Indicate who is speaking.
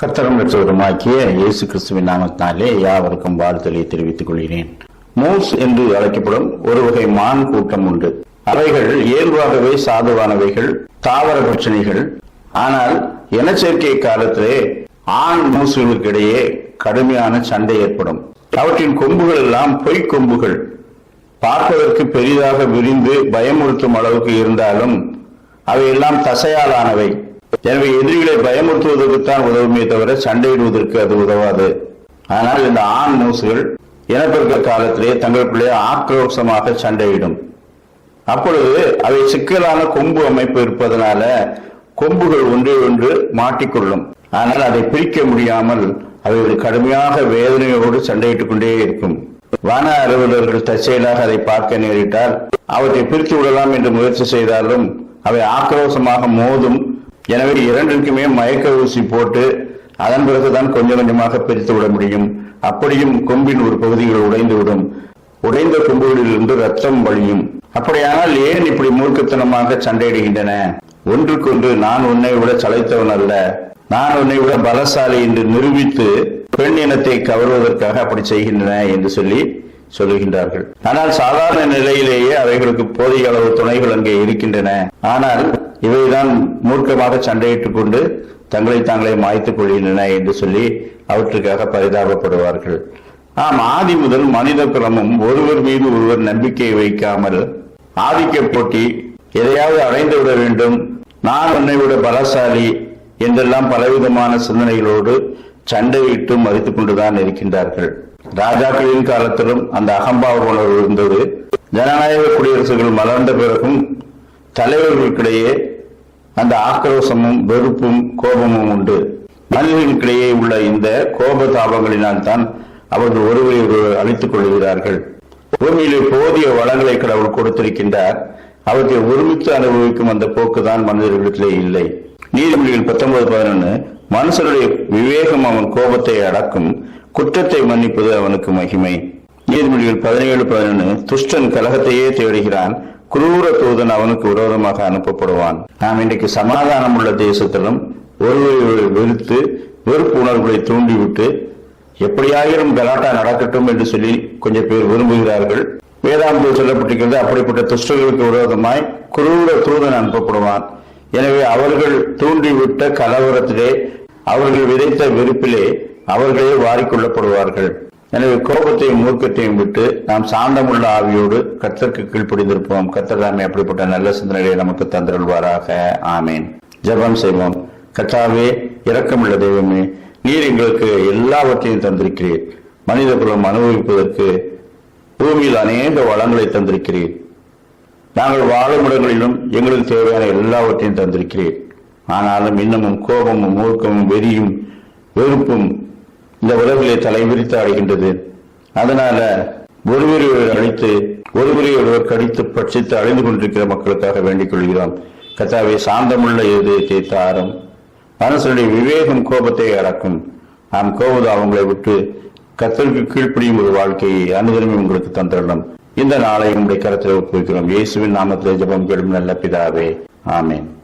Speaker 1: கர்த்தரம் பெற்றவருமாக்கிய இயேசு கிறிஸ்துவின் நாமத்தினாலே யாவருக்கும் வாழ்த்தலை தெரிவித்துக் கொள்கிறேன். மூஸ் என்று அழைக்கப்படும் ஒரு வகை மான் கூட்டம் உண்டு. அவைகள் இயல்பாகவே சாதுவானவைகள் தாவர பிரச்சனைகள். ஆனால் இனச்சேர்க்கை காலத்திலே ஆண் மூசுகளுக்கிடையே கடுமையான சண்டை ஏற்படும். அவற்றின் கொம்புகள் எல்லாம் பொய்க் கொம்புகள். பார்ப்பதற்கு பெரிதாக விரிந்து பயமுறுத்தும் அளவுக்கு இருந்தாலும் அவையெல்லாம் தசையாலானவை. எனவே எதிரிகளை பயமுறுத்துவதற்குத்தான் உதவுமே தவிர சண்டையிடுவதற்கு அது உதவாது. ஆனால் இந்த ஆண் மூசுகள் இனப்பெருக்க காலத்திலே தங்களுக்குள்ளே ஆக்ரோஷமாக சண்டையிடும். அப்பொழுது அவை சிக்கலான கொம்பு அமைப்பு இருப்பதனால கொம்புகள் ஒன்றை ஒன்று மாட்டிக்கொள்ளும். ஆனால் அதை பிரிக்க முடியாமல் அவை ஒரு கடுமையாக வேதனையோடு சண்டையிட்டுக் கொண்டே இருக்கும். வன அலுவலர்கள் தற்செயலாக அதை பார்க்க நேரிட்டால் அவற்றை பிரித்து விடலாம் என்று முயற்சி செய்தாலும் அவை ஆக்ரோஷமாக மோதும் எனவே இரண்டிற்குமே மயக்க ஊசி போட்டு அதன் பிறகுதான் கொஞ்சம் கொஞ்சமாக பிரித்து விட முடியும். அப்படியும் கொம்பின் ஒரு பகுதிகள் உடைந்துவிடும். உடைந்த கொம்புகளிலிருந்து ரத்தம் வழியும். அப்படியானால் ஏன் இப்படி மூர்க்கத்தனமாக சண்டையிடுகின்றன? ஒன்றுக்கொன்று நான் உன்னை விட சளைத்தவன் அல்ல. நான் உன்னை விட பலசாலி என்று நிரூபித்து பெண் இனத்தை கவர்வதற்காக அப்படி செய்கின்றன என்று சொல்லி சொல்லுகின்றார்கள். ஆனால் சாதாரண நிலையிலேயே அவைகளுக்கு போதிய அளவு துணைகள் அங்கே இருக்கின்றன. ஆனால் இவைதான் மூர்க்கமாக சண்டையிட்டுக் கொண்டு தங்களை தாங்களே மாய்த்துக் கொள்கின்றன என்று சொல்லி அவற்றுக்காக பரிதாபப்படுவார்கள். ஆம் ஆதி முதல் மனித குலமும் ஒருவர் மீது ஒருவர் நம்பிக்கை வைக்காமல் ஆதிக்க போட்டி எதையாவது அடைந்து விட வேண்டும் நான் உன்னை விட பலசாலி என்றெல்லாம் பலவிதமான சிந்தனைகளோடு சண்டையிட்டு மதித்துக் கொண்டுதான் இருக்கின்றார்கள். ராஜாக்களின் காலத்திலும் அந்த அகம்பாவ உணர்வு இருந்தது ஜனநாயக குடியரசுகள் மலர்ந்த பிறகும் தலைவர்களுக்கிடையே அந்த ஆக்ரோஷமும் வெறுப்பும் கோபமும் உண்டு. மனிதர்களுக்கிடையே உள்ள இந்த கோப தாபங்களினால் தான் அவர்கள் ஒருவரை ஒருவர் அழித்துக் கொள்கிறார்கள் பூமியிலே போதிய வளங்களை கடவுள் கொடுத்திருக்கின்றார். அவற்றை ஒருமித்து அனுபவிக்கும் அந்த போக்குதான் மனிதர்களிடத்திலே இல்லை. நீதிமொழிகள் பத்தொன்பது பதினொன்னு மனுஷனுடைய விவேகம் அவன் கோபத்தை அடக்கும் குற்றத்தை மன்னிப்பது அவனுக்கு மகிமை. நீதிமொழிகள் பதினேழு பதினொன்னு துஷ்டன் கலகத்தையே தேடுகிறான் குரூர தூதன் அவனுக்கு விரோதமாக அனுப்பப்படுவான். நாம் இன்றைக்கு சமாதானம் உள்ள தேசத்திலும் ஒருவரை வெறுத்து வெறுப்பு உணர்வுகளை தூண்டிவிட்டு எப்படியாயிரும் கலாட்டா நடக்கட்டும் என்று சொல்லி கொஞ்சம் பேர் விரும்புகிறார்கள். வேதாந்தத்தில் சொல்லப்பட்டிருக்கிறது அப்படிப்பட்ட துஷ்டர்களுக்கு விரோதமாய் குரூர தூதன் அனுப்பப்படுவான். எனவே அவர்கள் தூண்டிவிட்ட கலவரத்திலே அவர்கள் விதைத்த வெறுப்பிலே அவர்களே வாரிக்கொள்ளப்படுவார்கள். எனவே கோபத்தையும் மூர்க்கத்தையும் விட்டு நாம் சாந்தமுள்ள ஆவியோடு கத்தருக்கு கீழ்ப்படிந்திருப்போம். கத்தர்தாமே அப்படிப்பட்ட நல்ல சிந்தனைகளை நமக்கு தந்திருவாராக ஆமேன். ஜபம் செய்வோம். கத்தாவே இரக்கமுள்ள தெய்வமே நீர் எங்களுக்கு எல்லாவற்றையும் தந்திருக்கிறீர். மனித குலம் அனுபவிப்பதற்கு பூமியில் அநேக வளங்களை தந்திருக்கிறீர். நாங்கள் வாழும் இடங்களிலும் எங்களுக்கு தேவையான எல்லாவற்றையும் தந்திருக்கிறீர். ஆனாலும் இன்னமும் கோபமும் மூர்க்கமும் வெறியும் வெறுப்பும் இந்த உலகிலே தலைவிரித்து ஆடுகின்றது. அதனால ஒருவரை ஒருவர் அழித்து ஒருவரை ஒருவர் கடித்து பட்சித்து அழிந்து கொண்டிருக்கிற மக்களுக்காக வேண்டிக் கொள்கிறோம். கத்தாவை சாந்தமுள்ள இதயத்தை தாரும் மனசனுடைய விவேகம் கோபத்தை அடக்கும் நாம் கோபதாபங்களை விட்டு கத்தருக்கு கீழ்ப்படியும் ஒரு வாழ்க்கையை அனுதினமும் உங்களுக்கு தந்திரணும் இந்த நாளை உங்களுடைய கருத்தில் ஒப்புவிக்கிறோம். இயேசுவின் நாமத்தில் ஜெபம் கேடும் நல்ல பிதாவே. ஆமேன்.